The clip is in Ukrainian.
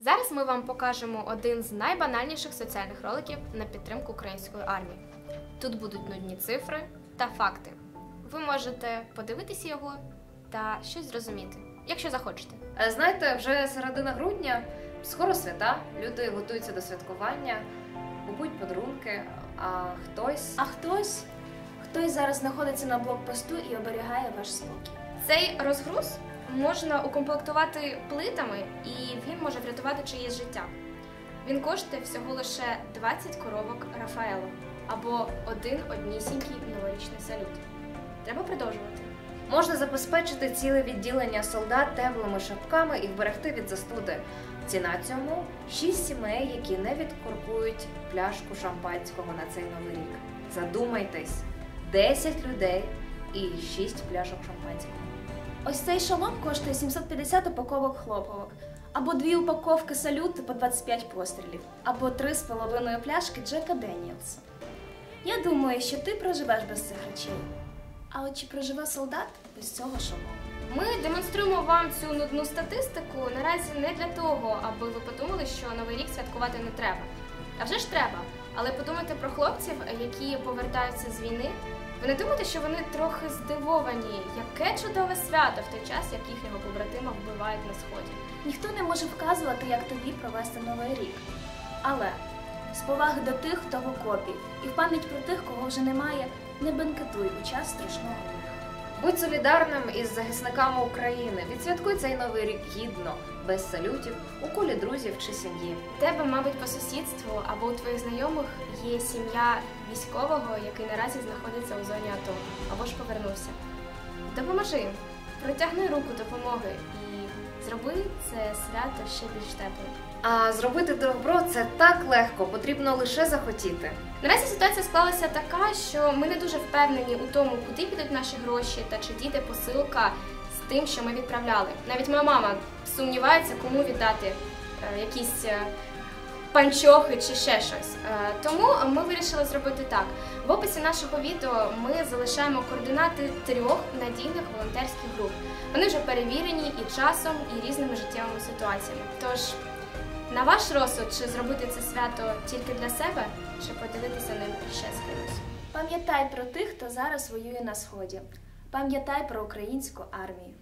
Зараз ми вам покажемо один з найбанальніших соціальних роликів на підтримку української армії. Тут будуть нудні цифри та факти. Ви можете подивитися його та щось зрозуміти, якщо захочете. Е, Знаєте, вже середина грудня, скоро свята, люди готуються до святкування, купують подарунки, а хтось. А хтось, хтось зараз знаходиться на блокпосту і оберігає ваш спокій. Цей розгруз можна укомплектувати плитами, і він може врятувати чиєсь життя. Він коштує всього лише 20 коробок Рафаело або один однісінький новорічний салют. Треба продовжувати. Можна забезпечити ціле відділення солдат теплими шапками і вберегти від застуди. Ціна цьому 6 сімей, які не відкоркують пляшку шампанського на цей новий рік. Задумайтесь, 10 людей і 6 пляшок шампанського. Ось цей шолом коштує 750 упаковок хлопавок, або дві упаковки салюту по 25 пострілів, або три з половиною пляшки Джека Деніелса. Я думаю, що ти проживеш без цих речей. А от чи проживе солдат без цього шолому? Ми демонструємо вам цю нудну статистику наразі не для того, аби ви подумали, що новий рік святкувати не треба. А вже ж треба. Але подумайте про хлопців, які повертаються з війни. Ви не думаєте, що вони трохи здивовані, яке чудове свято в той час, як їхнього побратима вбивають на сході. Ніхто не може вказувати, як тобі провести новий рік. Але з поваги до тих, хто в окопі, і в пам'ять про тих, кого вже немає, не бенкетуй у час страшного. Будь солідарним із захисниками України. Відсвяткуй цей новий рік гідно, без салютів, у колі друзів чи сім'ї. Тебе, мабуть, по сусідству або у твоїх знайомих є сім'я військового, який наразі знаходиться у зоні АТО, або ж повернувся. Допоможи їм, протягни руку допомоги і зроби це свято ще більш теплим. А зробити добро це так легко, потрібно лише захотіти. Наразі ситуація склалася така, що ми не дуже впевнені у тому, куди підуть наші гроші та чи дійде посилка з тим, що ми відправляли. Навіть моя мама сумнівається, кому віддати е, якісь е, панчохи чи ще щось. Е, тому ми вирішили зробити так. В описі нашого відео ми залишаємо координати трьох надійних волонтерських груп. Вони вже перевірені і часом, і різними життєвими ситуаціями. Тож на ваш розсуд, чи зробити це свято тільки для себе, чи поділитися ним ще з кимось. Пам'ятай про тих, хто зараз воює на сході. Пам'ятай про українську армію.